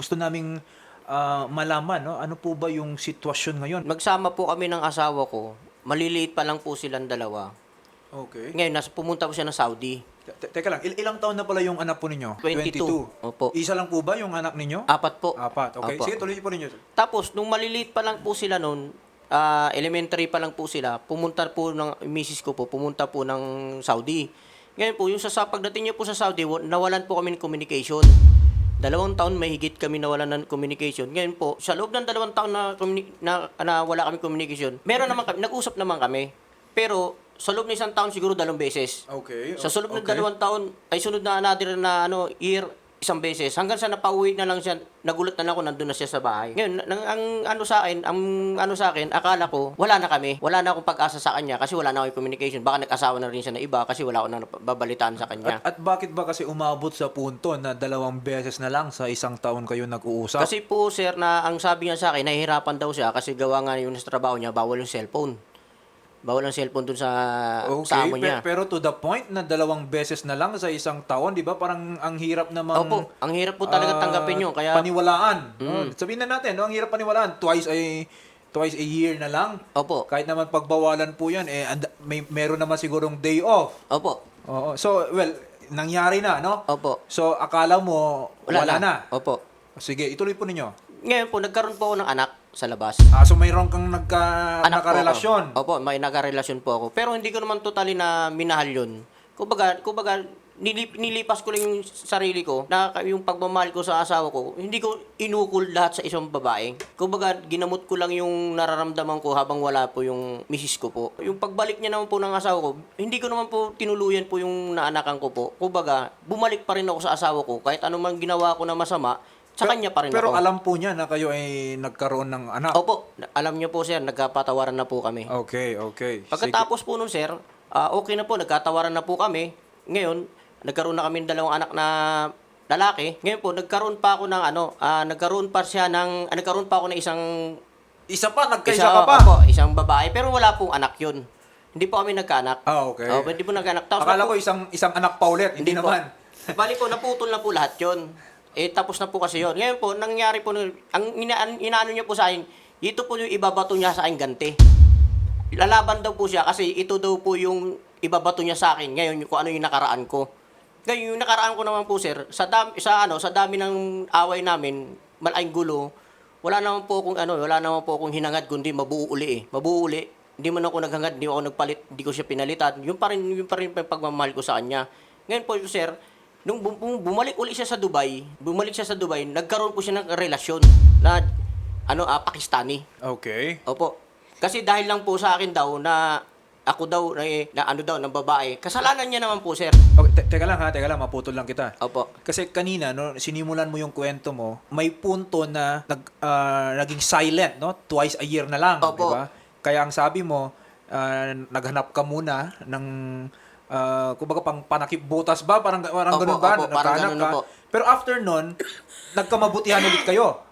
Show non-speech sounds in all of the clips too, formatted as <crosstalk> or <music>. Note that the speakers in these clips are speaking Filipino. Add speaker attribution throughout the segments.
Speaker 1: gusto naming ah, malaman, no? Ano po ba yung sitwasyon ngayon?
Speaker 2: Magsama po kami ng asawa ko. Maliliit pa lang po silang dalawa.
Speaker 1: Okay.
Speaker 2: Ngayon, nasa, pumunta po siya ng Saudi.
Speaker 1: Te- teka lang, il- ilang taon na pala yung anak po ninyo?
Speaker 2: 22. Opo.
Speaker 1: Isa lang po ba yung anak ninyo?
Speaker 2: Apat po.
Speaker 1: Apat. Okay.
Speaker 2: Opo.
Speaker 1: Sige, tuloy po ninyo.
Speaker 2: Tapos, nung maliliit pa lang po sila noon, ah, elementary pa lang po sila, pumunta po ng misis ko po, pumunta po ng Saudi. Ngayon po, yung sa, pagdating niyo po sa Saudi, wa- nawalan po kami ng communication. Dalawang taon may higit kami nawalan ng communication. Ngayon po, sa loob ng dalawang taon na, na, na wala kami communication, meron naman kami, nag-usap naman kami. Pero, sa loob ng isang taon siguro dalawang beses.
Speaker 1: Okay.
Speaker 2: Sa sunod ng
Speaker 1: okay.
Speaker 2: dalawang taon, ay sunod na another na ano, year, isang beses. Hanggang sa napauwi na lang siya, nagulat na lang ako, nandun na siya sa bahay. Ngayon, nang, ang ano sa akin, ang ano sa akin, akala ko, wala na kami. Wala na akong pag-asa sa kanya kasi wala na akong communication. Baka nag-asawa na rin siya na iba kasi wala ako na babalitaan sa kanya.
Speaker 1: At, at bakit ba kasi umabot sa punto na dalawang beses na lang sa isang taon kayo nag-uusap?
Speaker 2: Kasi po, sir, na ang sabi niya sa akin, nahihirapan daw siya kasi gawa nga yung sa trabaho niya, bawal yung cellphone. Bawal ang cellphone dun sa, sa amo niya.
Speaker 1: pero to the point na dalawang beses na lang sa isang taon, di ba? Parang ang hirap namang...
Speaker 2: Opo, ang hirap po talaga
Speaker 1: ah,
Speaker 2: tanggapin yun. Kaya,
Speaker 1: Paniwalaan. no? Sabihin na natin, no? ang hirap paniwalaan. Twice a, twice a year na lang.
Speaker 2: opo,
Speaker 1: Kahit naman pagbawalan po yan, eh, and, may, meron naman sigurong day off.
Speaker 2: opo,
Speaker 1: Oo. So, well, nangyari na, no?
Speaker 2: opo.
Speaker 1: So, akala mo, wala, na.
Speaker 2: Opo.
Speaker 1: Sige, ituloy po ninyo.
Speaker 2: Ngayon po, nagkaroon po ako ng anak sa labas.
Speaker 1: Ah, so mayroon kang nagka,
Speaker 2: Anak po
Speaker 1: nakarelasyon.
Speaker 2: ako. Opo, may nagka-relasyon po ako. Pero hindi ko naman totally na minahal yun. Kumbaga, kumbaga nilip, nilipas ko lang yung sarili ko na yung pagmamahal ko sa asawa ko, hindi ko inukol lahat sa isang babae. Kumbaga, ginamot ko lang yung nararamdaman ko habang wala po yung misis ko po. Yung pagbalik niya naman po ng asawa ko, hindi ko naman po tinuluyan po yung naanakan ko po. Kumbaga, bumalik pa rin ako sa asawa ko kahit anumang ginawa ko na masama, sa kanya pa rin
Speaker 1: Pero
Speaker 2: ako.
Speaker 1: alam po niya na kayo ay nagkaroon ng anak.
Speaker 2: Opo, alam niyo po sir, nagkapatawaran na po kami.
Speaker 1: Okay, okay.
Speaker 2: Pagkatapos po nun, sir, ah, okay na po, nagkatawaran na po kami. Ngayon, nagkaroon na kami ng dalawang anak na lalaki. Ngayon po, nagkaroon pa ako ng ano, ah, nagkaroon pa siya ng, ah, nagkaroon pa ako ng isang,
Speaker 1: Sige. Isa pa, nagkaisa
Speaker 2: isa,
Speaker 1: ka pa.
Speaker 2: opo, isang babae, pero wala pong anak yun. Hindi po kami nagkaanak.
Speaker 1: Ah, okay.
Speaker 2: Oh, hindi po nagkaanak. Tapos
Speaker 1: Akala
Speaker 2: napu-
Speaker 1: ko isang isang anak pa ulit, hindi,
Speaker 2: po.
Speaker 1: naman.
Speaker 2: Bali po, naputol na po lahat yun. Eh, tapos na po kasi yun. Ngayon po, nangyari po, ang ina, ang inaano niya po sa akin, ito po yung ibabato niya sa akin ganti. Lalaban daw po siya kasi ito daw po yung ibabato niya sa akin ngayon kung ano yung nakaraan ko. Ngayon yung nakaraan ko naman po sir, sa dami sa ano, sa dami ng away namin, malaking gulo, wala naman po akong ano, wala naman po akong hinangad kundi mabuo uli eh. Mabuo uli. Hindi man ako naghangad, hindi ako nagpalit, hindi ko siya pinalitan. Yung pa rin, yung pa rin pagmamahal ko sa kanya. Ngayon po sir, nung bum- bum- bumalik uli siya sa Dubai, bumalik siya sa Dubai, nagkaroon po siya ng relasyon na ano, ah, Pakistani.
Speaker 1: Okay.
Speaker 2: Opo. Kasi dahil lang po sa akin daw na ako daw na, na ano daw ng babae. Kasalanan niya naman po, sir.
Speaker 1: okay te- teka lang ha, teka lang, maputol lang kita.
Speaker 2: Opo.
Speaker 1: Kasi kanina, no, sinimulan mo yung kwento mo, may punto na nag, ah, naging silent, no? Twice a year na lang, di
Speaker 2: Opo.
Speaker 1: ba? Kaya ang sabi mo, ah, naghanap ka muna ng ah, kumbaga pang panakip butas ba? Parang, parang
Speaker 2: Opo,
Speaker 1: ganun ba?
Speaker 2: opo, parang ganun na po.
Speaker 1: Pero after nun, nagkamabutihan ulit kayo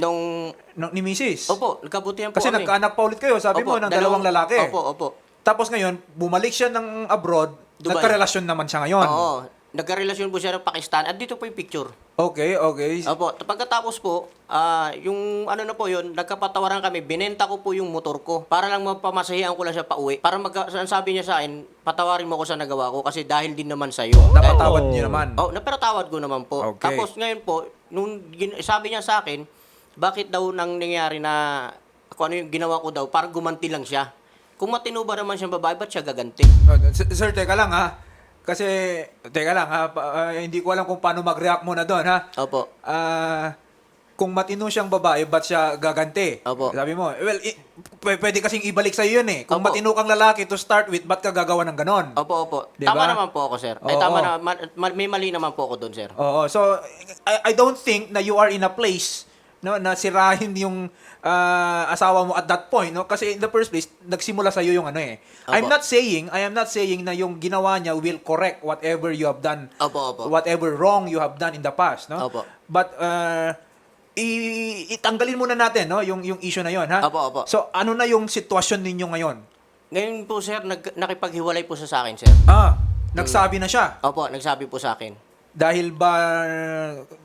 Speaker 2: Nung
Speaker 1: no, ni Mrs.
Speaker 2: Opo, nagkabutihan po
Speaker 1: Kasi
Speaker 2: kami.
Speaker 1: nagkaanak pa ulit kayo, sabi mo,
Speaker 2: Opo,
Speaker 1: ng dalawang lalaki.
Speaker 2: Opo, opo.
Speaker 1: Tapos ngayon, bumalik siya ng abroad,
Speaker 2: Dubai.
Speaker 1: nagkarelasyon naman siya ngayon.
Speaker 2: Oo. Nagkarelasyon po siya ng Pakistan. At dito po yung picture.
Speaker 1: Okay, okay.
Speaker 2: Opo. Pagkatapos po, ah, yung ano na po yun, nagkapatawaran kami. Binenta ko po yung motor ko. Para lang mapamasahihan ko lang siya pa uwi. Para mag ang sabi niya sa akin, patawarin mo ko sa nagawa ko kasi dahil din naman sa'yo.
Speaker 1: Napatawad niyo naman.
Speaker 2: Oh, naparatawad ko naman po.
Speaker 1: Okay.
Speaker 2: Tapos ngayon po, nung gin- sabi niya sa akin, bakit daw nang nangyari na kung ano yung ginawa ko daw, parang gumanti lang siya. Kung matino ba naman siyang babae, ba't siya gaganti?
Speaker 1: Uh, s- Sir, teka lang ha. Kasi, teka lang ha, pa- ah, hindi ko alam kung paano mag-react muna doon ha.
Speaker 2: Opo.
Speaker 1: Ah, kung matino siyang babae, ba't siya gaganti?
Speaker 2: Opo.
Speaker 1: Sabi mo, well, i- p- pwede kasing ibalik sa'yo yun eh. Kung
Speaker 2: Opo.
Speaker 1: matino kang lalaki to start with, ba't ka gagawa ng ganon?
Speaker 2: Opo, opo.
Speaker 1: Diba?
Speaker 2: Tama naman po ako, sir. Ay,
Speaker 1: Oo.
Speaker 2: tama na, ma- ma- may mali naman po ako doon, sir.
Speaker 1: Oo, so, I, I don't think na you are in a place no, na sirahin yung ah, asawa mo at that point, no? Kasi in the first place, nagsimula sa iyo yung ano eh. I'm
Speaker 2: Opo.
Speaker 1: not saying, I am not saying na yung ginawa niya will correct whatever you have done
Speaker 2: Opo, opo.
Speaker 1: whatever wrong you have done in the past, no?
Speaker 2: Opo.
Speaker 1: But uh, i- itanggalin muna natin, no, yung yung issue na yon, ha?
Speaker 2: Opo, opo.
Speaker 1: So, ano na yung sitwasyon ninyo ngayon?
Speaker 2: Ngayon po, sir, nag- nakipaghiwalay po sa akin, sir.
Speaker 1: Ah, nagsabi na siya.
Speaker 2: Opo, nagsabi po sa akin.
Speaker 1: Dahil ba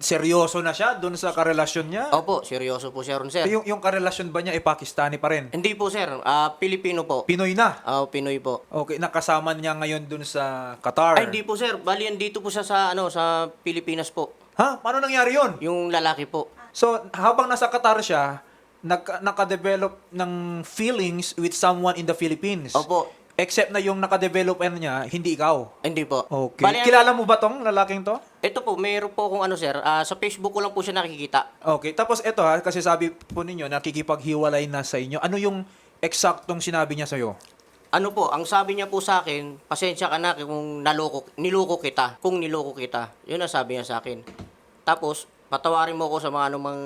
Speaker 1: seryoso na siya doon sa karelasyon niya?
Speaker 2: Opo, seryoso po siya ron, sir.
Speaker 1: Yung, yung karelasyon ba niya ay Pakistani pa rin?
Speaker 2: Hindi po, sir. Ah, Pilipino po.
Speaker 1: Pinoy na?
Speaker 2: Ah, Pinoy po.
Speaker 1: Okay, nakasama niya ngayon doon sa Qatar.
Speaker 2: Ay, hindi po, sir. Bali, dito po siya sa, ano, sa Pilipinas po.
Speaker 1: Ha? Paano nangyari yon?
Speaker 2: Yung lalaki po.
Speaker 1: So, habang nasa Qatar siya, naka, naka-develop ng feelings with someone in the Philippines.
Speaker 2: Opo.
Speaker 1: Except na yung naka-develop ano niya, hindi ikaw.
Speaker 2: Hindi po.
Speaker 1: Okay.
Speaker 2: Bali, ang-
Speaker 1: Kilala mo ba tong lalaking to?
Speaker 2: Ito po, mayroon po akong ano, sir. Ah, sa Facebook ko lang po siya nakikita.
Speaker 1: Okay. Tapos ito ha, kasi sabi po ninyo, nakikipaghiwalay na sa inyo. Ano yung eksaktong sinabi niya sa'yo?
Speaker 2: Ano po, ang sabi niya po sa akin, pasensya ka na kung naloko, niloko kita, kung niloko kita. Yun ang sabi niya sa akin. Tapos, patawarin mo ko sa mga anumang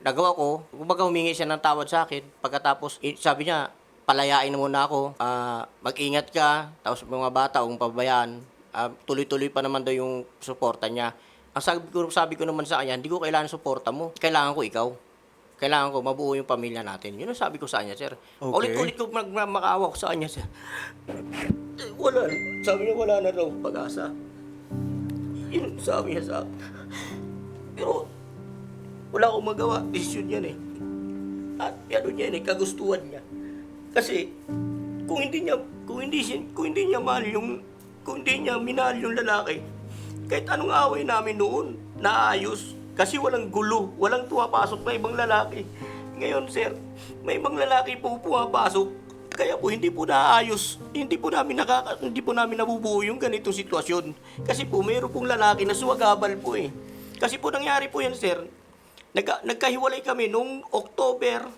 Speaker 2: nagawa ko. Kumbaga humingi siya ng tawad sa akin. Pagkatapos, i- sabi niya, palayain na muna ako. Ah, mag-ingat ka. Tapos mga bata, kung pabayaan. Ah, tuloy-tuloy pa naman daw yung suporta niya. Ang sabi ko, sabi ko naman sa kanya, hindi ko kailangan suporta mo. Kailangan ko ikaw. Kailangan ko mabuo yung pamilya natin. Yun ang sabi ko sa kanya, sir.
Speaker 1: Okay.
Speaker 2: Ulit-ulit ko mag- mag- makaawa ko sa kanya, sir. Eh, Wala. Sabi niya, wala na raw pag-asa. Yun ang sabi niya sa. Pero, wala akong magawa. Desisyon yan eh. At ano niya eh, kagustuhan niya. Kasi, kung hindi niya, kung hindi, kung hindi niya mahal yung, kung hindi niya minahal yung lalaki, kahit anong away namin noon, naayos. Kasi walang gulo, walang pumapasok na ibang lalaki. Ngayon, sir, may ibang lalaki po pumapasok. Kaya po hindi po naayos, hindi po namin nakaka, hindi po namin nabubuo yung ganitong sitwasyon. Kasi po mayroon pong lalaki na suwagabal po eh. Kasi po nangyari po yan, sir. Nagka, nagkahiwalay kami nung October,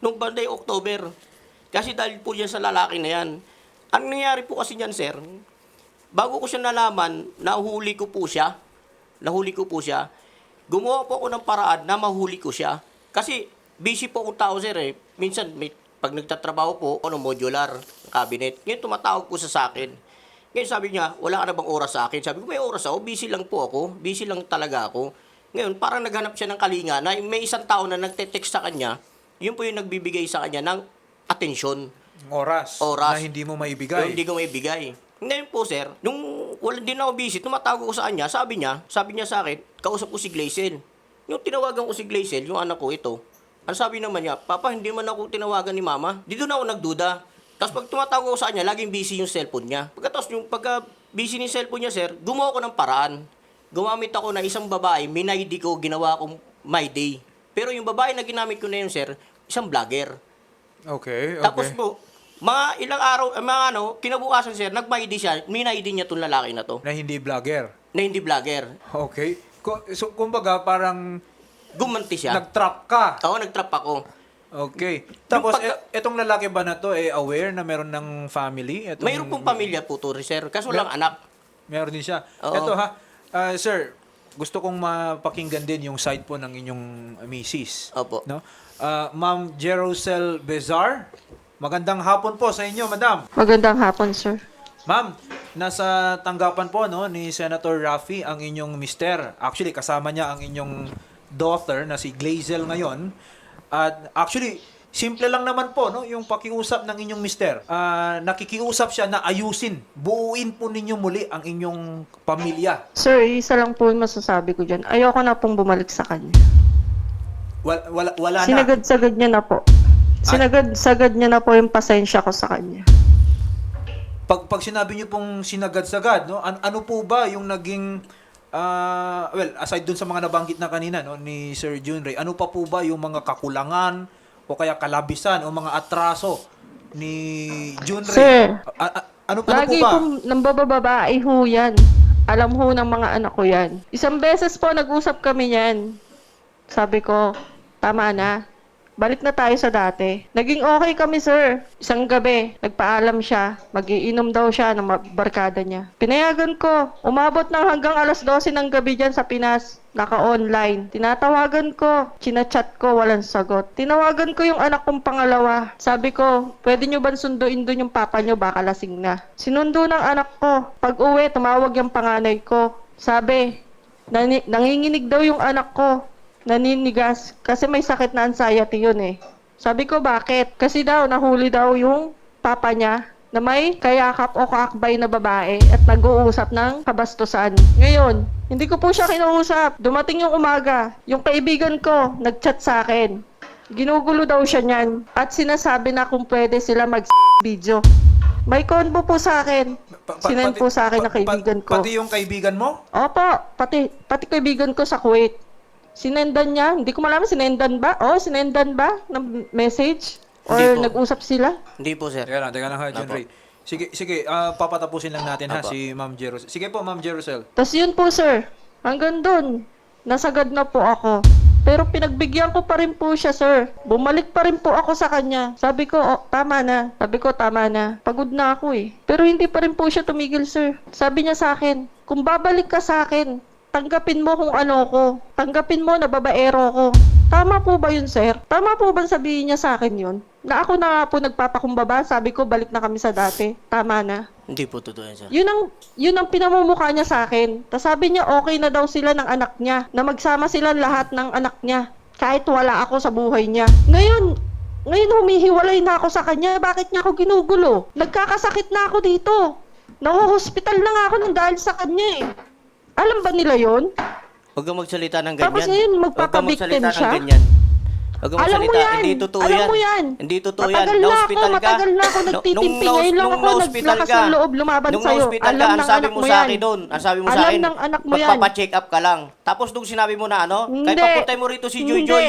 Speaker 2: nung banday October. Kasi dahil po yan sa lalaki na yan. Ang nangyari po kasi niyan, sir, bago ko siya nalaman, nahuli ko po siya. Nahuli ko po siya. Gumawa po ako ng paraan na mahuli ko siya. Kasi busy po akong tao, sir eh. Minsan, may, pag nagtatrabaho po, ano, modular, cabinet. Ngayon, tumatawag po sa akin. Ngayon, sabi niya, wala ka na bang oras sa akin? Sabi ko, may oras ako. Busy lang po ako. Busy lang talaga ako. Ngayon, parang naghanap siya ng kalinga na may isang tao na nagte-text sa kanya, yun po yung nagbibigay sa kanya ng atensyon.
Speaker 1: Oras.
Speaker 2: Oras.
Speaker 1: Na hindi mo maibigay.
Speaker 2: hindi ko maibigay. Ngayon po, sir, nung wala din ako busy, tumatawag ko sa kanya, sabi niya, sabi niya sa akin, kausap ko si Glazel. Yung tinawagan ko si Glazel, yung anak ko ito, ang sabi naman niya, Papa, hindi man ako tinawagan ni Mama. Dito na ako nagduda. Tapos pag tumatawag ko sa kanya, laging busy yung cellphone niya. Pagkatapos yung pagka busy ni cellphone niya, sir, gumawa ko ng paraan. Gumamit ako na isang babae, minaydi ko, ginawa kong my day. Pero yung babae na ginamit ko na yun, sir, isang vlogger.
Speaker 1: Okay, okay.
Speaker 2: Tapos po, mga ilang araw, eh, mga ano, kinabukasan sir, nag-ID siya, minaydi niya tong lalaki na to,
Speaker 1: na hindi vlogger.
Speaker 2: na hindi vlogger.
Speaker 1: Okay. Ko- So, kumbaga, parang
Speaker 2: Gumanti siya.
Speaker 1: nag-trap ka.
Speaker 2: Oo, nag-trap ako.
Speaker 1: Okay. Tapos,
Speaker 2: pagka-
Speaker 1: e- etong lalaki ba na to, eh, aware na meron ng family? Etong,
Speaker 2: Mayroon pong pamilya po to, sir, kaso lang anak.
Speaker 1: Meron din siya.
Speaker 2: Oo.
Speaker 1: Ito ha, ah, sir, gusto kong mapakinggan din yung side po ng inyong misis.
Speaker 2: Opo.
Speaker 1: No? Ah, Ma'am Jerosel Bezar, magandang hapon po sa inyo, madam.
Speaker 3: Magandang hapon, sir.
Speaker 1: Ma'am, nasa tanggapan po no ni Senator Raffy ang inyong mister. Actually, kasama niya ang inyong daughter na si Glazel ngayon. At actually, simple lang naman po no yung pakiusap ng inyong mister. Ah, nakikiusap siya na ayusin, buuin po ninyo muli ang inyong pamilya.
Speaker 3: Sir, isa lang po yung masasabi ko dyan. Ayoko na pong bumalik sa kanya.
Speaker 1: Wala wala, wala na.
Speaker 3: Sinagad-sagad niya na po. Sinagad-sagad niya na po yung pasensya ko sa kanya.
Speaker 1: Pag pag sinabi niyo pong sinagad-sagad, no? An- ano po ba yung naging ah, well, aside dun sa mga nabanggit na kanina no ni Sir Junray, ano pa po ba yung mga kakulangan o kaya kalabisan o mga atraso ni Junray?
Speaker 3: Sir,
Speaker 1: A- a- ano, ano po
Speaker 3: Lagi
Speaker 1: ba?
Speaker 3: pong nambababae ho yan. Alam ho ng mga anak ko yan. Isang beses po nag-usap kami yan. Sabi ko, tama na. Balik na tayo sa dati. Naging okay kami, sir. Isang gabi, nagpaalam siya. Magiinom daw siya ng barkada niya. Pinayagan ko. Umabot ng hanggang alas 12 ng gabi dyan sa Pinas. Naka-online. Tinatawagan ko. Chinachat ko. Walang sagot. Tinawagan ko yung anak kong pangalawa. Sabi ko, pwede nyo ba sunduin doon yung papa nyo? Baka lasing na. Sinundo ng anak ko. Pag uwi, tumawag yung panganay ko. Sabi, nanginginig daw yung anak ko naninigas kasi may sakit na anxiety yun eh. Sabi ko bakit? Kasi daw nahuli daw yung papa niya na may kayakap o kaakbay na babae at nag-uusap ng kabastusan. Ngayon, hindi ko po siya kinuusap. Dumating yung umaga, yung kaibigan ko nag-chat sa akin. Ginugulo daw siya niyan at sinasabi na kung pwede sila mag video. May convo po sa akin.
Speaker 1: Pa- pa-
Speaker 3: Sinend
Speaker 1: pati-
Speaker 3: po sa akin
Speaker 1: pa- pa-
Speaker 3: kaibigan ko.
Speaker 1: Pati yung kaibigan mo?
Speaker 3: Opo, pati, pati kaibigan ko sa Kuwait. Sinendan niya, hindi ko malaman sinendan ba? Oh, sinendan ba ng message? Or
Speaker 2: Hindi po.
Speaker 3: nag-usap sila?
Speaker 2: Hindi po, sir.
Speaker 1: Teka lang, teka lang ha, John
Speaker 2: Apo.
Speaker 1: Ray. Sige, sige, ah, papatapusin lang natin ha
Speaker 2: Apo.
Speaker 1: si Ma'am Jerusel. Sige po, Ma'am Jerusel.
Speaker 3: Tapos yun po, sir. Hanggang doon. Nasagad na po ako. Pero pinagbigyan ko pa rin po siya, sir. Bumalik pa rin po ako sa kanya. Sabi ko, oh, tama na. Sabi ko, tama na. Pagod na ako eh. Pero hindi pa rin po siya tumigil, sir. Sabi niya sa akin, kung babalik ka sa akin, tanggapin mo kung ano ko. Tanggapin mo na babaero ko. Tama po ba yun, sir? Tama po ba sabihin niya sa akin yun? Na ako na nga po nagpapakumbaba, sabi ko, balik na kami sa dati. Tama na.
Speaker 2: Hindi po totoo yan, sir.
Speaker 3: Yun ang, yun ang pinamumukha niya sa akin. Tapos sabi niya okay na daw sila ng anak niya. Na magsama sila lahat ng anak niya. Kahit wala ako sa buhay niya. Ngayon, ngayon humihiwalay na ako sa kanya. Bakit niya ako ginugulo? Nagkakasakit na ako dito. Nahuhospital na nga ako nang dahil sa kanya eh. Alam ba nila yon?
Speaker 2: Huwag kang magsalita ng ganyan.
Speaker 3: Tapos ngayon,
Speaker 2: Huwag kang
Speaker 3: magpapabiktim
Speaker 2: magsalita
Speaker 3: siya?
Speaker 2: ng ganyan. Huwag kang
Speaker 3: Alam mo
Speaker 2: magsalita.
Speaker 3: yan.
Speaker 2: Hindi totoo
Speaker 3: Alam
Speaker 2: yan.
Speaker 3: mo yan.
Speaker 2: Hindi totoo yan.
Speaker 3: Matagal na ako,
Speaker 2: Na-hospital ka.
Speaker 3: matagal na ako
Speaker 2: No-
Speaker 3: nagtitimpi.
Speaker 2: nung
Speaker 3: Ngayon lang
Speaker 2: nung
Speaker 3: ako
Speaker 2: na-hospital
Speaker 3: naglakas
Speaker 2: ka,
Speaker 3: ng loob lumaban
Speaker 2: nung
Speaker 3: sa'yo.
Speaker 2: na-hospital
Speaker 3: Alam
Speaker 2: ka, ang
Speaker 3: ng
Speaker 2: sabi
Speaker 3: anak
Speaker 2: mo
Speaker 3: mo
Speaker 2: sa
Speaker 3: yan.
Speaker 2: akin doon, ang sabi mo sa
Speaker 3: Alam
Speaker 2: akin,
Speaker 3: ng anak mo yan.
Speaker 2: magpapacheck up ka lang. Tapos nung sinabi mo na ano, kahit
Speaker 3: Hindi.
Speaker 2: papuntay mo rito si Joy
Speaker 3: Hindi.
Speaker 2: Joy,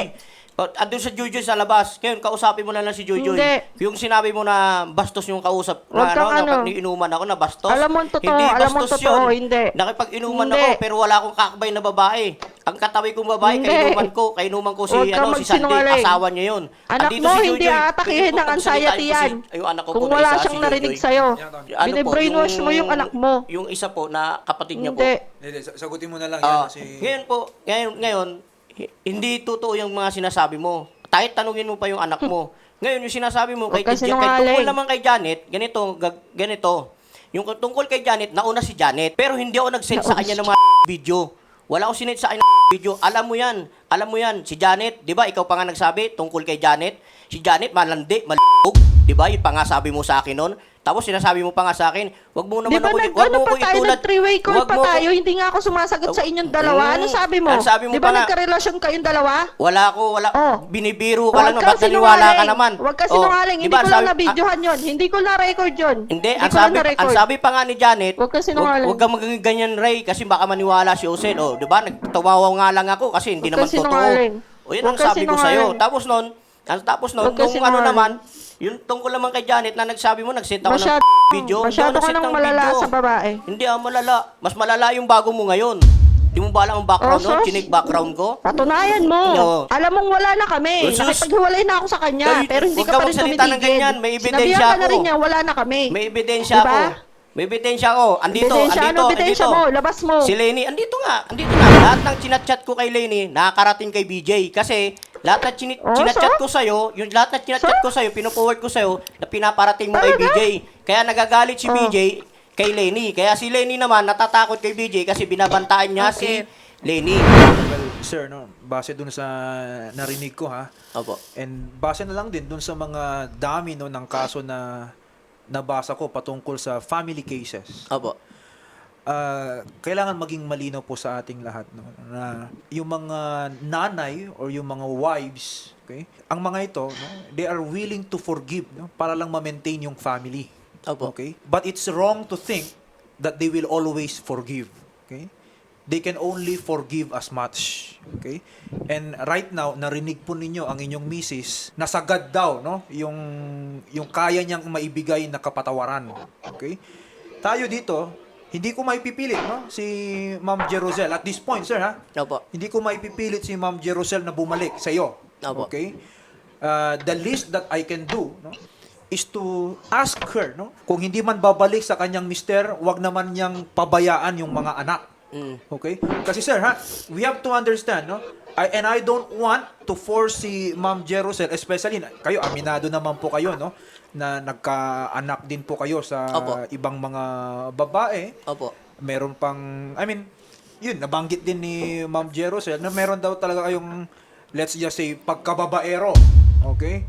Speaker 2: andun sa Joy Joy sa labas, ngayon kausapin mo na lang si Joy Joy.
Speaker 3: Hindi.
Speaker 2: Yung sinabi mo na bastos yung kausap,
Speaker 3: Huwag
Speaker 2: na
Speaker 3: kang
Speaker 2: ano,
Speaker 3: ano.
Speaker 2: na inuman ako na bastos.
Speaker 3: Alam mo ang totoo,
Speaker 2: hindi
Speaker 3: alam mo ang
Speaker 2: bastos
Speaker 3: totoo,
Speaker 2: yun.
Speaker 3: hindi.
Speaker 2: Nakipag-inuman
Speaker 3: Hindi.
Speaker 2: ako, pero wala akong kakabay na babae. Ang katabi kong babae,
Speaker 3: Hindi.
Speaker 2: kainuman ko, kainuman ko si,
Speaker 3: Huwag kang
Speaker 2: ano, si Sandy,
Speaker 3: magsinungaling.
Speaker 2: asawa niya yun.
Speaker 3: Anak
Speaker 2: Andito
Speaker 3: mo,
Speaker 2: si Joy
Speaker 3: hindi
Speaker 2: Joy.
Speaker 3: aatakihin ng anxiety
Speaker 2: pagsalitain ko
Speaker 3: yan.
Speaker 2: si- ay, yung anak ko
Speaker 3: Kung
Speaker 2: po na
Speaker 3: wala
Speaker 2: isa,
Speaker 3: siyang
Speaker 2: si Joy
Speaker 3: narinig
Speaker 2: Joy.
Speaker 3: sa'yo.
Speaker 2: Ano po,
Speaker 3: Bine-brainwash mo yung anak mo.
Speaker 2: Yung isa po na kapatid niya po.
Speaker 3: Hindi.
Speaker 1: Hindi, sa- sagutin mo na lang
Speaker 2: Ah,
Speaker 1: yan si...
Speaker 2: ngayon po, ngayon, ngayon, hindi totoo yung mga sinasabi mo. Kahit tanungin mo pa yung anak mo. <laughs> Ngayon, yung sinasabi mo, kay, kay, kay, tungkol naman kay Janet, ganito, ganito. Yung tungkol kay Janet, nauna si Janet. Pero hindi ako nag-send sa kanya ng mga <laughs> video. Wala akong sinend sa kanya ng <laughs> video. Alam mo yan. Alam mo yan. Si Janet, di ba, ikaw pa nga nagsabi tungkol kay Janet. Si Janet, malandi, malibog. Di ba, yun pa nga sabi mo sa akin noon. Tapos sinasabi mo pa nga sa akin, wag mo naman
Speaker 3: Di ba
Speaker 2: ako,
Speaker 3: nag,
Speaker 2: wag
Speaker 3: ano
Speaker 2: mo
Speaker 3: pa
Speaker 2: ako
Speaker 3: tayo,
Speaker 2: itulad.
Speaker 3: nag three-way call
Speaker 2: wag
Speaker 3: pa
Speaker 2: mo ako-
Speaker 3: tayo, hindi nga ako sumasagot sa inyong dalawa. Ano
Speaker 2: Mm,
Speaker 3: sabi mo?
Speaker 2: ang sabi mo
Speaker 3: Di
Speaker 2: pa
Speaker 3: ba
Speaker 2: nga-
Speaker 3: nagkarelasyon kayong dalawa?
Speaker 2: Wala ako, wala.
Speaker 3: Oh.
Speaker 2: Binibiro ka
Speaker 3: Huwag
Speaker 2: lang,
Speaker 3: kang
Speaker 2: ba't naniwala ka
Speaker 3: sinungaling.
Speaker 2: naman?
Speaker 3: Huwag ka
Speaker 2: Oh,
Speaker 3: sinungaling.
Speaker 2: di
Speaker 3: Hindi ko
Speaker 2: ang
Speaker 3: lang
Speaker 2: sabi-
Speaker 3: na-videohan yun. Hindi ko na-record yun.
Speaker 2: ah, Hindi, ang
Speaker 3: ko lang
Speaker 2: sabi,
Speaker 3: na-record.
Speaker 2: ang sabi pa nga ni Janet,
Speaker 3: Huwag ka sinungaling.
Speaker 2: Huwag kang maging ganyan, Ray, kasi baka maniwala si Osel. Oh, di ba? Nagtawawa nga lang ako kasi hindi
Speaker 3: Huwag
Speaker 2: naman
Speaker 3: ka
Speaker 2: totoo.
Speaker 3: sinungaling.
Speaker 2: O yun
Speaker 3: Huwag
Speaker 2: ang
Speaker 3: ka
Speaker 2: sabi ko sa'yo.
Speaker 3: sinungaling.
Speaker 2: Tapos nun, tapos nun,
Speaker 3: Huwag
Speaker 2: nung ano naman, yung tungkol naman kay Janet na nagsabi mo, nagset ako
Speaker 3: Masyado,
Speaker 2: ng video. Hindi
Speaker 3: masyado
Speaker 2: ako
Speaker 3: ka nang
Speaker 2: ng
Speaker 3: malala
Speaker 2: video.
Speaker 3: sa babae.
Speaker 2: Hindi ah, malala. Mas malala yung bago mo ngayon. Di mo ba alam ang background
Speaker 3: Oh,
Speaker 2: nun?
Speaker 3: sus.
Speaker 2: Chinig background ko?
Speaker 3: Patunayan mo.
Speaker 2: Oo.
Speaker 3: Alam mong wala na kami.
Speaker 2: Oh, sus.
Speaker 3: Nakipaghiwalay na ako sa kanya.
Speaker 2: Dahil-
Speaker 3: pero hindi
Speaker 2: huwag
Speaker 3: ka
Speaker 2: ka
Speaker 3: pa rin
Speaker 2: magsalita ng
Speaker 3: tumitigil.
Speaker 2: ganyan. May ebidensya
Speaker 3: Sinabihan ka na
Speaker 2: ako.
Speaker 3: rin niya, wala na kami.
Speaker 2: May ebidensya
Speaker 3: Diba?
Speaker 2: ako. May ebidensya ako. Andito,
Speaker 3: Ebidensya,
Speaker 2: andito,
Speaker 3: ano ebidensya
Speaker 2: andito.
Speaker 3: mo? Labas mo.
Speaker 2: Si Lenny, andito nga, andito nga. Lahat ng chinachat ko kay Lenny, nakakarating kay BJ. Kasi lahat ng chini-
Speaker 3: Oh,
Speaker 2: chinachat
Speaker 3: so?
Speaker 2: ko sa'yo, yung lahat ng chinachat
Speaker 3: So?
Speaker 2: ko sa'yo, pinuforward ko sa'yo, na pinaparating mo kay? BJ. Kaya nagagalit si
Speaker 3: Oh.
Speaker 2: BJ kay Lenny. Kaya si Lenny naman, natatakot kay BJ kasi binabantaan niya si Lenny.
Speaker 1: Well, sir, no, base dun sa narinig ko ha,
Speaker 2: Opo.
Speaker 1: and base na lang din dun sa mga dami no, ng kaso na nabasa ko patungkol sa family cases.
Speaker 2: Opo.
Speaker 1: Ah, kailangan maging malinaw po sa ating lahat no, na yung mga nanay or yung mga wives, okay? Ang mga ito, no, they are willing to forgive no, para lang ma-maintain yung family.
Speaker 2: Opo.
Speaker 1: Okay? But it's wrong to think that they will always forgive. Okay? They can only forgive as much. Okay? And right now, narinig po ninyo ang inyong misis, nasagad daw, no? Yung, yung kaya niyang maibigay na kapatawaran. Okay? Tayo dito, hindi ko maipipilit, no? Si Ma'am Jerusel. At this point, sir, ha?
Speaker 2: Opo.
Speaker 1: Hindi ko maipipilit si Ma'am Jerusel na bumalik sa iyo.
Speaker 2: Opo.
Speaker 1: Okay? Uh, the least that I can do, no? is to ask her, no? Kung hindi man babalik sa kanyang mister, wag naman niyang pabayaan yung mga anak.
Speaker 2: Mm.
Speaker 1: Okay? Kasi sir, ha, we have to understand, no? I, and I don't want to force si Ma'am Jerusel, especially, kayo, aminado naman po kayo, no? Na nagkaanak din po kayo sa
Speaker 2: Opo.
Speaker 1: ibang mga babae.
Speaker 2: Opo.
Speaker 1: Meron pang, I mean, yun, nabanggit din ni Ma'am Jerusel na meron daw talaga kayong, let's just say, pagkababaero. Okay?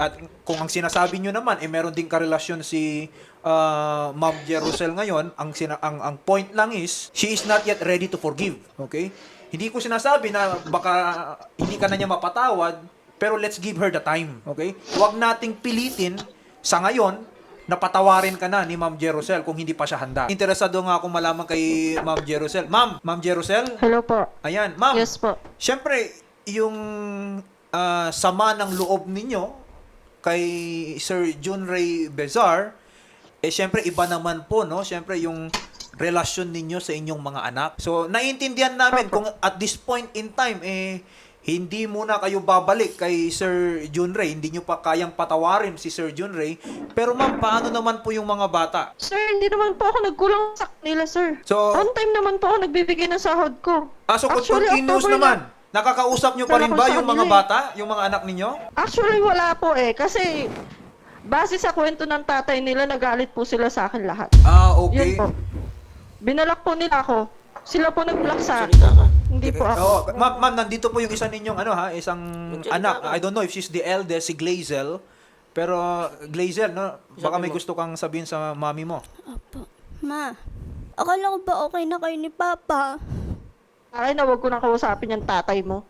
Speaker 1: At kung ang sinasabi nyo naman, eh meron din karelasyon si ah, Ma'am Jerusel ngayon, ang, sina- ang, ang point lang is, she is not yet ready to forgive. Okay? Hindi ko sinasabi na baka hindi ka na niya mapatawad, pero let's give her the time. Okay? Huwag nating pilitin sa ngayon na patawarin ka na ni Ma'am Jerusel kung hindi pa siya handa. Interesado nga akong malaman kay Ma'am Jerusel. Ma'am, Ma'am Jerusel,
Speaker 3: Hello po.
Speaker 1: ayan, Ma'am.
Speaker 3: Yes po.
Speaker 1: Siyempre, yung ah, sama ng loob ninyo kay Sir John Ray Bezar, eh siyempre iba naman po, no? Siyempre yung relasyon ninyo sa inyong mga anak. So, naiintindihan namin kung at this point in time, eh, hindi muna kayo babalik kay Sir John Ray. Hindi nyo pa kayang patawarin si Sir John Ray. Pero ma'am, paano naman po yung mga bata?
Speaker 3: Sir, hindi naman po ako nagkulang sa kanila, sir.
Speaker 1: So-
Speaker 3: On time naman po ako nagbibigay ng sahod ko.
Speaker 1: Ah, so
Speaker 3: Actually,
Speaker 1: continuous
Speaker 3: October
Speaker 1: naman, nakakausap nyo pa rin ba yung mga bata, yung mga anak ninyo?
Speaker 3: Actually, wala po eh. Kasi, base sa kwento ng tatay nila, nagalit po sila sa akin lahat.
Speaker 1: Ah,
Speaker 3: Yun
Speaker 1: okay.
Speaker 3: po. Binalak po nila ako. Sila po nag-block sa akin.
Speaker 2: Salita ka.
Speaker 3: Hindi po ako.
Speaker 1: Oo, ma'am, ma'am, nandito po yung isa ninyong ano ha, isang anak.
Speaker 2: ka.
Speaker 1: I don't know if she's the eldest, si Glazel. Pero Glazel, no, baka may gusto kang sabihin sa mami mo.
Speaker 4: Opo. Ma, akala ko ba okay na kayo ni Papa?
Speaker 3: Akin na wag ko nang kausapin yung tatay mo.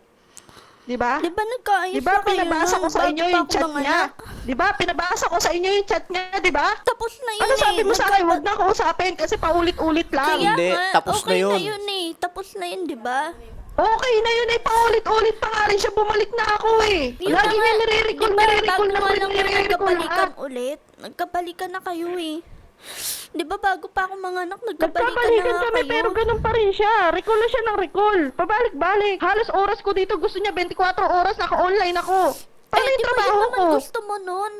Speaker 3: Di ba?
Speaker 4: Di ba nagkaayos
Speaker 3: Di ba
Speaker 4: na kayo
Speaker 3: pinabasa
Speaker 4: nun
Speaker 3: ko sa inyo
Speaker 4: pa
Speaker 3: yung
Speaker 4: ako
Speaker 3: chat niya? Di ba? Pinabasa ko sa inyo yung chat niya, di ba?
Speaker 4: Tapos na yun
Speaker 3: Ano
Speaker 4: eh.
Speaker 3: sabi mo sa akin? Huwag na kausapin kasi paulit-ulit lang.
Speaker 4: Kaya
Speaker 2: Hindi,
Speaker 4: nga,
Speaker 2: tapos
Speaker 4: okay
Speaker 2: na yun.
Speaker 4: na yun eh. Tapos na yun, di ba?
Speaker 3: Okay na yun eh, paulit-ulit pa nga rin siya, bumalik na ako eh.
Speaker 4: Yun
Speaker 3: Lagi
Speaker 4: na
Speaker 3: niya
Speaker 4: nga,
Speaker 3: nire-recall,
Speaker 4: di ba,
Speaker 3: nire-recall
Speaker 4: bago
Speaker 3: na
Speaker 4: nga
Speaker 3: ulit,
Speaker 4: lang
Speaker 3: nire-recall
Speaker 4: nagkabalikan
Speaker 3: lahat.
Speaker 4: ulit. Nagkabalikan na kayo eh. Di ba bago pa ako mga anak, nagkabalikan na
Speaker 3: Nagkabalikan
Speaker 4: nga
Speaker 3: kami
Speaker 4: kayo.
Speaker 3: pero ganun pa rin siya. Recall na siya ng recall. Pabalik-balik. Halos oras ko dito gusto niya 24 oras naka-online ako. Ano
Speaker 4: Eh,
Speaker 3: yung
Speaker 4: di ba
Speaker 3: trabaho
Speaker 4: yun
Speaker 3: ko?
Speaker 4: naman gusto mo nun?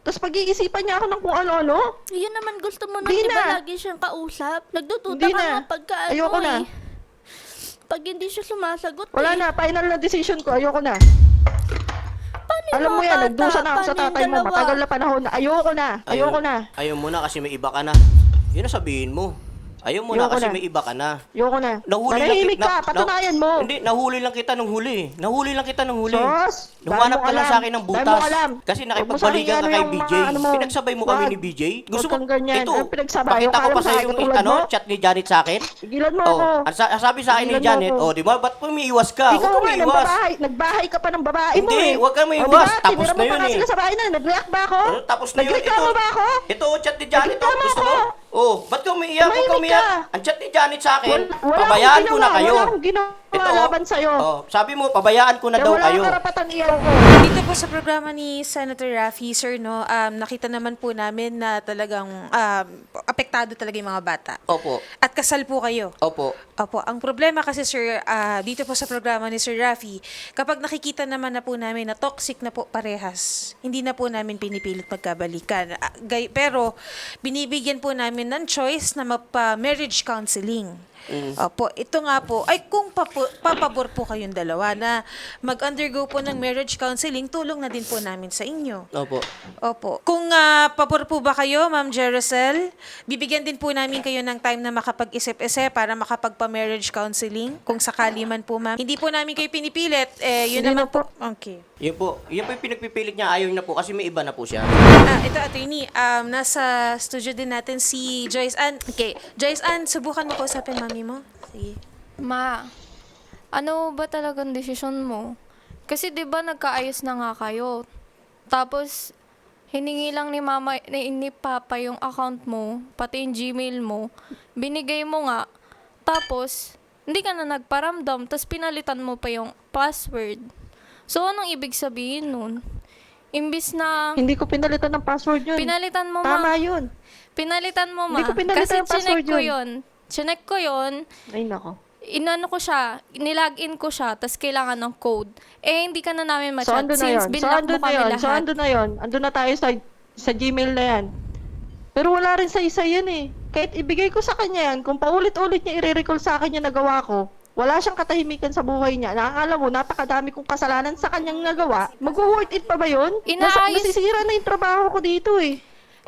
Speaker 3: Tapos pag-iisipan niya ako ng kung ano-ano.
Speaker 4: Yun naman gusto mo nun,
Speaker 3: Di
Speaker 4: di ba
Speaker 3: na.
Speaker 4: lagi siyang kausap? Nagdududa
Speaker 3: Hindi
Speaker 4: ka
Speaker 3: na.
Speaker 4: nga pagka ano
Speaker 3: Ayoko na.
Speaker 4: eh. Pag hindi siya sumasagot
Speaker 3: Wala
Speaker 4: eh.
Speaker 3: na, final na decision ko. Ayoko na. Alam mo yan, nagdusa na ako sa tatay mo. Matagal na panahon na. Ayoko na. Ayoko na.
Speaker 2: Ayaw mo na kasi may iba ka na. Yun ang sabihin mo. Ayaw mo na
Speaker 3: Ayoko
Speaker 2: kasi
Speaker 3: na.
Speaker 2: may iba ka na.
Speaker 3: Ayoko na.
Speaker 2: Nahuli
Speaker 3: Manahimik
Speaker 2: lang
Speaker 3: ka.
Speaker 2: na-
Speaker 3: Patunayan mo.
Speaker 2: Hindi, nahuli lang kita nung huli. Nahuli lang kita nung huli.
Speaker 3: Sos,
Speaker 2: Humanap
Speaker 3: dahil mo
Speaker 2: ka lang
Speaker 3: alam.
Speaker 2: sa akin ng
Speaker 3: Dahil
Speaker 2: butas.
Speaker 3: mo alam.
Speaker 2: Kasi
Speaker 3: Huwag mo sa akin
Speaker 2: nakipagbalikan ka
Speaker 3: ano
Speaker 2: kay
Speaker 3: yung
Speaker 2: BJ.
Speaker 3: mga ano mo.
Speaker 2: Pinagsabay mo kami
Speaker 3: Wag.
Speaker 2: ni BJ.
Speaker 3: Huwag
Speaker 2: Gusto
Speaker 3: kang
Speaker 2: mo,
Speaker 3: ganyan.
Speaker 2: ito,
Speaker 3: pinagsabay?
Speaker 2: pakita ko pa sa
Speaker 3: sa
Speaker 2: yung ano,
Speaker 3: mo?
Speaker 2: chat ni Janet sa akin.
Speaker 3: Tigilan mo
Speaker 2: Oh,
Speaker 3: ako.
Speaker 2: ang, sa- ang sabi sa akin ni
Speaker 3: Tigilan mo
Speaker 2: Janet,
Speaker 3: ako.
Speaker 2: oh, di ba? Ba't umiiwas ka?
Speaker 3: Ikaw
Speaker 2: Huwag
Speaker 3: nga,
Speaker 2: umiiwas.
Speaker 3: nagbahay ka pa ng babae mo
Speaker 2: Hindi,
Speaker 3: eh.
Speaker 2: huwag ka may
Speaker 3: O,
Speaker 2: iwas.
Speaker 3: diba?
Speaker 2: Tapos
Speaker 3: Tinira
Speaker 2: na yun
Speaker 3: nga
Speaker 2: eh.
Speaker 3: sila sa bahay na, nag-react ba ako?
Speaker 2: Ano, tapos na yun.
Speaker 3: Nagreklamo ba ako?
Speaker 2: Ito, chat ni Janet. Oh,
Speaker 3: Nagreklamo
Speaker 2: gusto
Speaker 3: ako.
Speaker 2: mo? Oh, ba't ka umiiyak? Huwag ka
Speaker 3: Tumahimik
Speaker 2: umiiyak.
Speaker 3: ka.
Speaker 2: Ang chat ni Janet sa akin,
Speaker 3: Wal- wala
Speaker 2: pabayaan
Speaker 3: akong
Speaker 2: ko na
Speaker 3: ginawa,
Speaker 2: kayo.
Speaker 3: Wala akong ginawa
Speaker 2: Ito, oh.
Speaker 3: laban sa'yo.
Speaker 2: Oh, sabi mo, pabayaan ko na daw
Speaker 3: wala
Speaker 2: kayo.
Speaker 3: kang karapatan iyan ko.
Speaker 5: Dito po sa programa ni Senator Raffy, sir, no, um, nakita naman po namin na talagang um, apektado talaga yung mga bata.
Speaker 2: Opo.
Speaker 5: At kasal po kayo.
Speaker 2: Opo.
Speaker 5: Opo, ang problema kasi sir, ah, dito po sa programa ni Sir Raffy, kapag nakikita naman na po namin na toxic na po parehas, hindi na po namin pinipilit magkabalikan. Ah, gay, pero binibigyan po namin ng choice na mapa-marriage counseling. Opo, ito nga po, ay kung papo, papabor po kayong dalawa na mag-undergo po ng marriage counseling, tulong na din po namin sa inyo.
Speaker 2: Opo.
Speaker 5: Opo. Kung ah, pabor po ba kayo, Ma'am Jerusel, bibigyan din po namin kayo ng time na makapag-isip-isip para makapagpa-marriage counseling, kung sakali man po, ma'am. Hindi po namin kayo pinipilit, eh, yun
Speaker 3: Hindi
Speaker 5: naman
Speaker 3: na
Speaker 5: po. Okay.
Speaker 2: Yun po. Yun po yung pinagpipilit niya. Ayaw na po kasi may iba na po siya.
Speaker 5: Ah, ito, attorney, um, nasa studio din natin si Joyce Ann. Okay, Joyce Ann, subukan mo kausapin mami mo. Sige.
Speaker 6: Ma, ano ba talagang desisyon mo? Kasi 'di ba nagkaayos na nga kayo. Tapos hiningi lang ni mama ni, ni papa yung account mo, pati yung Gmail mo. Binigay mo nga. Tapos hindi ka na nagparamdam, tapos pinalitan mo pa yung password. So anong ibig sabihin nun? Imbis na
Speaker 3: Hindi ko pinalitan ng password yun.
Speaker 6: pinalitan mo
Speaker 3: Tama
Speaker 6: ma.
Speaker 3: yun.
Speaker 6: Pinalitan mo ma.
Speaker 3: Hindi ko pinalitan
Speaker 6: Kasi
Speaker 3: yung password
Speaker 6: chinek ko
Speaker 3: yun.
Speaker 6: yun. Chinek ko yun.
Speaker 3: Ay, nako.
Speaker 6: inano ko siya, nilagin ko siya, tas kailangan ng code. Eh, hindi ka na namin
Speaker 3: So,
Speaker 6: ma-chat
Speaker 3: ando na
Speaker 6: since
Speaker 3: yun. So,
Speaker 6: binlock
Speaker 3: na
Speaker 6: kami
Speaker 3: yun.
Speaker 6: lahat.
Speaker 3: So, ando na yun. Ando na tayo sa, sa Gmail na yan. Pero wala rin sa isa yan eh. Kahit ibigay ko sa kanya yan, kung paulit-ulit niya i-recall sa akin yung nagawa ko, wala siyang katahimikan sa buhay niya. Nakakala mo, napakadami kong kasalanan sa kanyang nagawa. Mag-worth it pa ba yun? Nasa,
Speaker 6: Inaayos-
Speaker 3: nasisira na yung trabaho ko dito eh.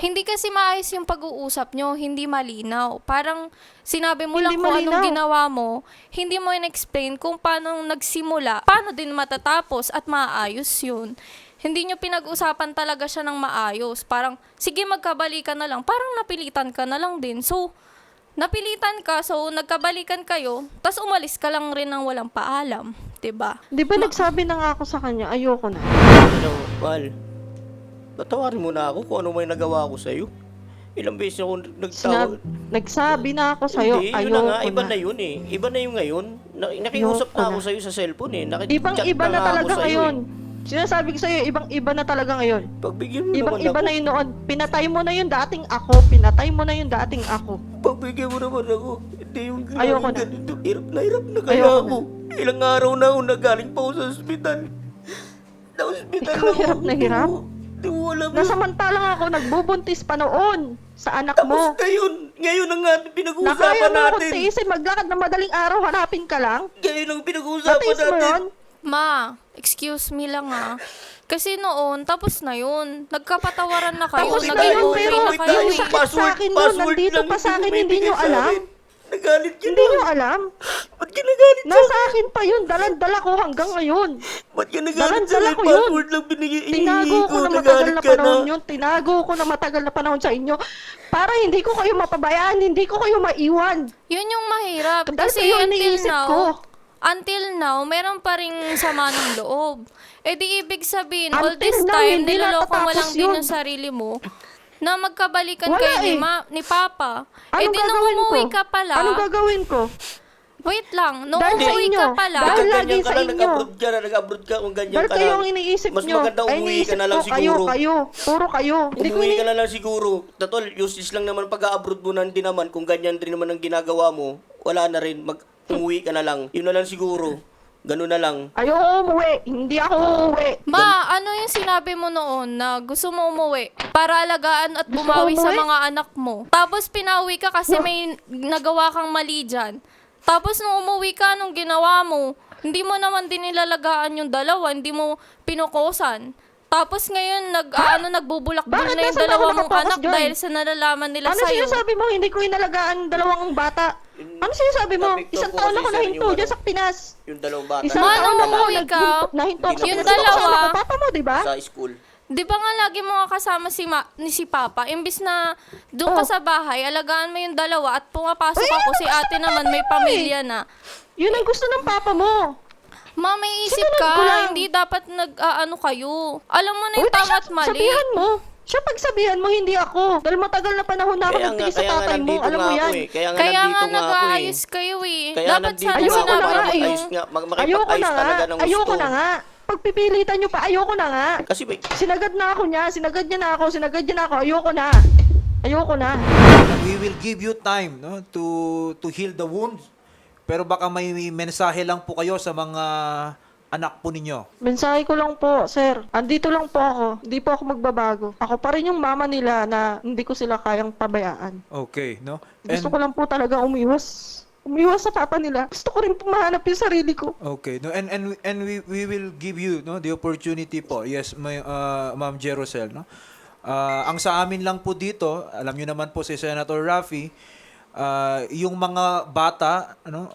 Speaker 6: Hindi kasi maayos yung pag-uusap nyo, hindi malinaw. Parang sinabi mo
Speaker 3: Hindi
Speaker 6: lang kung anong ginawa mo, hindi mo in-explain kung paano nagsimula, paano din matatapos at maayos yun. Hindi nyo pinag-usapan talaga siya ng maayos. Parang, sige magkabalikan na lang. Parang napilitan ka na lang din. So, napilitan ka, so nagkabalikan kayo, tas umalis ka lang rin ng walang paalam. 'di ba?
Speaker 3: Di ba nagsabi na nga ako sa kanya, ayoko na.
Speaker 2: Ano, Val, patawarin mo na ako kung ano may nagawa ko sa'yo. Ilang beses ako nagtawag.
Speaker 3: Sinab- nagsabi na ako sa'yo,
Speaker 2: Hindi, yun na nga,
Speaker 3: na.
Speaker 2: iba na yun eh. Iba na yung ngayon. Na, nakiusap
Speaker 3: Ayoko
Speaker 2: na ako
Speaker 3: na.
Speaker 2: sa'yo sa cellphone eh. Nakichat
Speaker 3: Ibang iba na
Speaker 2: nga ako
Speaker 3: talaga
Speaker 2: sa'yo
Speaker 3: ngayon.
Speaker 2: eh.
Speaker 3: Sinasabi ko sa'yo, ibang iba na talaga ngayon.
Speaker 2: Pagbigyan mo
Speaker 3: Ibang
Speaker 2: naman
Speaker 3: iba
Speaker 2: ako.
Speaker 3: na yun noon. Pinatay mo na yung dating ako. Pinatay mo na yung dating ako.
Speaker 2: Pagbigyan mo naman ako. Hindi yung
Speaker 3: Ayoko na.
Speaker 2: ganito. Hirap na hirap na kaya
Speaker 3: Ayoko
Speaker 2: ako. Ilang araw na ako nagaling pa ako sa ospital. Sa ospital
Speaker 3: Ikaw
Speaker 2: ako.
Speaker 3: hirap na hirap?
Speaker 2: Hindi mo alam.
Speaker 3: Nasamantalang ako, nagbubuntis pa noon sa anak
Speaker 2: Tapos
Speaker 3: mo.
Speaker 2: ngayon, ngayon ang nga
Speaker 3: Na kaya
Speaker 2: pinag-uusapan
Speaker 3: mo ako
Speaker 2: natin.
Speaker 3: tiisin, maglakad na madaling araw, hanapin ka lang.
Speaker 2: Ngayon ang pinag-uusapan
Speaker 3: Natiis mo
Speaker 2: natin.
Speaker 3: yun?
Speaker 6: Ma, excuse me lang ah. Kasi noon, tapos na yun. Nagkapatawaran na kayo.
Speaker 3: Tapos na yun, pero
Speaker 6: na
Speaker 3: yung
Speaker 6: kayo.
Speaker 3: sakit sa akin nun,
Speaker 2: password
Speaker 3: nandito
Speaker 2: lang
Speaker 3: pa sa akin, hindi
Speaker 2: bumibigay
Speaker 3: nyo
Speaker 2: sa
Speaker 3: alam.
Speaker 2: akin. Nagalit ka
Speaker 3: Hindi
Speaker 2: na.
Speaker 3: nyo alam.
Speaker 2: Ba't ka nagalit sa
Speaker 3: Nasa akin pa yun, dalan-dala ko hanggang ngayon.
Speaker 2: Ba't ka nagalit sa
Speaker 3: Dalan-dala
Speaker 2: akin?
Speaker 3: ko yun.
Speaker 2: Password lang binigay.
Speaker 3: Tinago ko na matagal
Speaker 2: Nagalit
Speaker 3: na
Speaker 2: ka
Speaker 3: panahon yun. Tinago ko na matagal na panahon sa inyo. Para hindi ko kayo mapabayaan, hindi ko kayo maiwan.
Speaker 6: Yun yung mahirap.
Speaker 3: Dahil
Speaker 6: Kasi
Speaker 3: kayo
Speaker 6: until
Speaker 3: iniisip
Speaker 6: now,
Speaker 3: ko.
Speaker 6: until now, meron pa rin sama ng loob. Eh di ibig sabihin, all
Speaker 3: Until
Speaker 6: this
Speaker 3: now,
Speaker 6: time,
Speaker 3: hindi
Speaker 6: niloloko mo lang din
Speaker 3: yun.
Speaker 6: yung sarili mo na magkabalikan
Speaker 3: Wala
Speaker 6: kayo ni,
Speaker 3: eh.
Speaker 6: ma- ni Papa. eh
Speaker 3: Anong
Speaker 6: di nung
Speaker 3: gagawin ko?
Speaker 6: umuwi ka pala,
Speaker 3: Anong gagawin ko?
Speaker 6: wait lang, nung
Speaker 3: Dahil sa
Speaker 6: umuwi
Speaker 3: inyo.
Speaker 6: ka pala,
Speaker 3: Dahil
Speaker 2: Kung
Speaker 3: lagi
Speaker 2: ganyan ka
Speaker 3: sa
Speaker 2: lang,
Speaker 3: inyo.
Speaker 2: nag-abroad ka na, nag-abroad ka, kung ganyan
Speaker 3: Dahil
Speaker 2: ka
Speaker 3: kayo
Speaker 2: lang.
Speaker 3: ang iniisip
Speaker 2: Mas
Speaker 3: nyo.
Speaker 2: maganda
Speaker 3: Ay,
Speaker 2: umuwi ka
Speaker 3: iniisip
Speaker 2: na lang
Speaker 3: ko, kayo,
Speaker 2: siguro.
Speaker 3: kayo. Puro kayo. Hindi ko
Speaker 2: Umuwi
Speaker 3: ini-
Speaker 2: ka na lang siguro. Tatol, useless lang naman pag-abroad mo din naman. Kung ganyan rin naman ang ginagawa mo, wala na rin. Mag umuwi ka na lang. Yun na lang siguro. Ganun na lang.
Speaker 3: Ayoko umuwi. Hindi ako uuwi.
Speaker 6: Ma, ano yung sinabi mo noon na gusto mo umuwi para alagaan at
Speaker 3: Gusto ko
Speaker 6: bumawi sa
Speaker 3: umuwi?
Speaker 6: mga anak mo? Tapos pinauwi ka kasi may nagawa kang mali dyan. Tapos nung umuwi ka, anong ginawa mo? Hindi mo naman din nilalagaan yung dalawa, hindi mo pinukosan. Tapos ngayon, nag, ano, nagbubulak-bul
Speaker 3: Bakit
Speaker 6: na yung dalawa mong
Speaker 3: nakapokus
Speaker 6: anak
Speaker 3: dyan?
Speaker 6: dahil sa nalalaman nila
Speaker 3: Ano
Speaker 6: sa'yo.
Speaker 3: sinasabi mo? Hindi ko inalagaan dalawang bata. Ano sinasabi mo? Isang taon ako nahinto
Speaker 2: yung
Speaker 3: dyan
Speaker 2: ano.
Speaker 3: sa Pinas.
Speaker 2: Yung dalawang bata.
Speaker 3: Isang
Speaker 6: Ma,
Speaker 3: taon ako
Speaker 6: ka,
Speaker 3: naghinto- nahinto ako.
Speaker 2: yung
Speaker 6: dalawa-
Speaker 3: kasama ko? Papa mo, di ba?
Speaker 2: Sa school.
Speaker 6: Di ba nga lagi mo nga kasama si, ma- ni si Papa? Imbis na doon ka
Speaker 3: Oh.
Speaker 6: sa bahay, alagaan mo yung dalawa at pumapasok
Speaker 3: Ay,
Speaker 6: ako
Speaker 3: ano
Speaker 6: si
Speaker 3: gusto
Speaker 6: ate
Speaker 3: ng
Speaker 6: naman,
Speaker 3: papa
Speaker 6: may
Speaker 3: mo eh?
Speaker 6: pamilya na.
Speaker 3: Yun ang gusto ng papa mo.
Speaker 6: Ma, may isip
Speaker 3: Sinunod
Speaker 6: ka,
Speaker 3: ko lang.
Speaker 6: hindi dapat nag-aano kayo. Alam mo na
Speaker 3: Uy,
Speaker 6: yung tama at mali.
Speaker 3: Sabihan mo. Siya pagsabihan mo, hindi ako. Dahil matagal na panahon na ako
Speaker 2: Kaya nga,
Speaker 3: nagtiis sa tatay mo. Alam mo yan.
Speaker 2: eh. Kaya nga
Speaker 6: Kaya nga
Speaker 2: ako eh.
Speaker 6: nag-aayos kayo eh.
Speaker 2: Kaya
Speaker 6: Dapat sana
Speaker 3: Ayoko na nga
Speaker 6: mo
Speaker 3: eh.
Speaker 2: nga. Mag
Speaker 3: Ayoko na nga. Ayoko na nga. Pagpipilitan nyo pa, ayoko na nga.
Speaker 2: Kasi may,
Speaker 3: Sinagad na ako niya. Sinagad niya na ako. Sinagad niya na ako. Ayoko na. Ayoko na.
Speaker 1: We will give you time no to to heal the wounds. Pero baka may mensahe lang po kayo sa mga anak po ninyo.
Speaker 3: Mensahe ko lang po, sir. Andito lang po ako. Hindi po ako magbabago. Ako pa rin yung mama nila na hindi ko sila kayang pabayaan.
Speaker 1: Okay, no?
Speaker 3: Gusto
Speaker 1: And-
Speaker 3: ko lang po talaga umiwas. Umiwas sa papa nila. Gusto ko rin po mahanap yung sarili ko.
Speaker 1: Okay, no and and and we we will give you no the opportunity po. Yes, may uh, Ma'am Jerosel, no. Ah, ang sa amin lang po dito, alam niyo naman po si Senator Raffy, ah, yung mga bata, ano,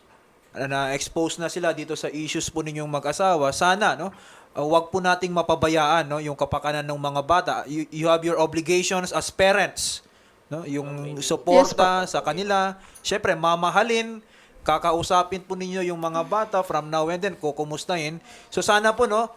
Speaker 1: na expose na sila dito sa issues po ninyong mag-asawa, sana no, uh, wag po nating mapabayaan no yung kapakanan ng mga bata. You, you have your obligations as parents, no, yung suporta sa kanila. Syempre, mamahalin, kakausapin po ninyo yung mga bata from now and then, kukumustahin. So sana po no,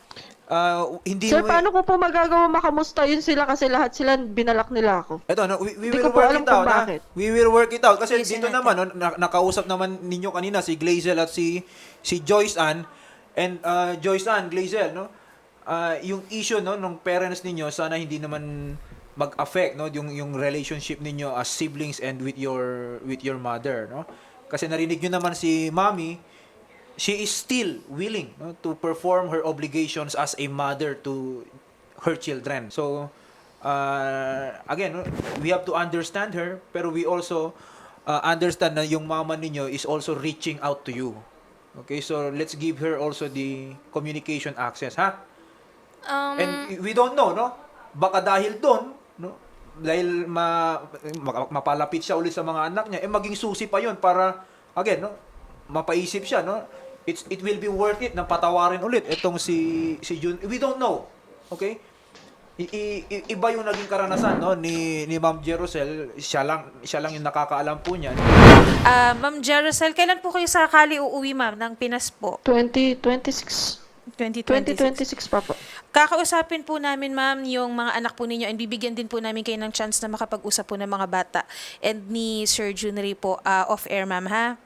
Speaker 1: ah, hindi
Speaker 3: Sir,
Speaker 1: mo-
Speaker 3: paano ko po magagawa makamusta yun sila kasi lahat sila binalak nila ako.
Speaker 1: Ito, no, we, we
Speaker 3: Hindi
Speaker 1: will
Speaker 3: ko po
Speaker 1: work
Speaker 3: alam
Speaker 1: it out.
Speaker 3: kung
Speaker 1: ha? We will work it out. Kasi
Speaker 5: Ayusin
Speaker 1: dito
Speaker 5: natin.
Speaker 1: naman, no, na- nakausap naman ninyo kanina si Glazel at si si Joyce Ann. And uh, Joyce Ann, Glazel, no? ah, yung issue no ng parents ninyo sana hindi naman mag-affect no yung yung relationship ninyo as siblings and with your with your mother no kasi narinig nyo naman si mommy she is still willing no, to perform her obligations as a mother to her children. So, uh, again, no, we have to understand her, pero we also uh, understand na yung mama ninyo is also reaching out to you. Okay, so let's give her also the communication access, ha?
Speaker 6: Um,
Speaker 1: And we don't know, no? Baka dahil doon, no? dahil ma, ma- mapalapit siya ulit sa mga anak niya, eh maging susi pa yon para, again, no, mapaisip siya, no? It's, it will be worth it na patawarin ulit itong si, si Jun. We don't know. Okay? I- i- iba yung naging karanasan no ni ni Ma'am Jerusel siya lang siya lang yung nakakaalam po niyan
Speaker 5: Ah, Ma'am Jerusel, kailan po kayo sakali uuwi, ma'am, ng Pinas po?
Speaker 3: 2026.
Speaker 5: 2026.
Speaker 3: 2026 pa po.
Speaker 5: Kakausapin po namin, ma'am, yung mga anak po ninyo and bibigyan din po namin kayo ng chance na makapag-usap po ng mga bata and ni Sir Junry po ah, off-air, ma'am, ha?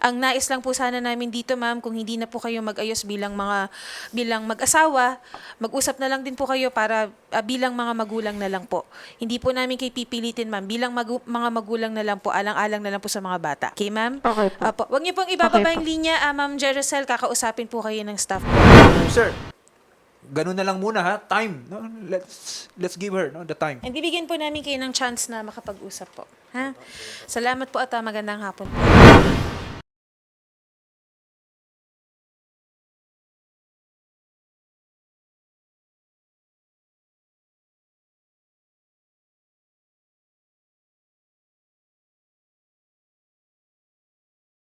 Speaker 5: Ang nais lang po sana namin dito, ma'am, kung hindi na po kayo mag-ayos bilang mga bilang mag-asawa, mag-usap na lang din po kayo para ah, bilang mga magulang na lang po. Hindi po namin kayo pipilitin, ma'am. Bilang magu- mga magulang na lang po, alang-alang na lang po sa mga bata. Okay, ma'am?
Speaker 3: Okay po.
Speaker 5: Apo. Huwag niyo pong ibababa
Speaker 3: Okay po.
Speaker 5: yung linya, ah, ma'am Jerusel. Kakausapin po kayo ng staff po.
Speaker 1: sir ganun na lang muna ha time no let's let's give her no the time
Speaker 5: And bibigyan po namin kayo ng chance na makapag-usap po. Ha? Salamat po at ah, magandang hapon po.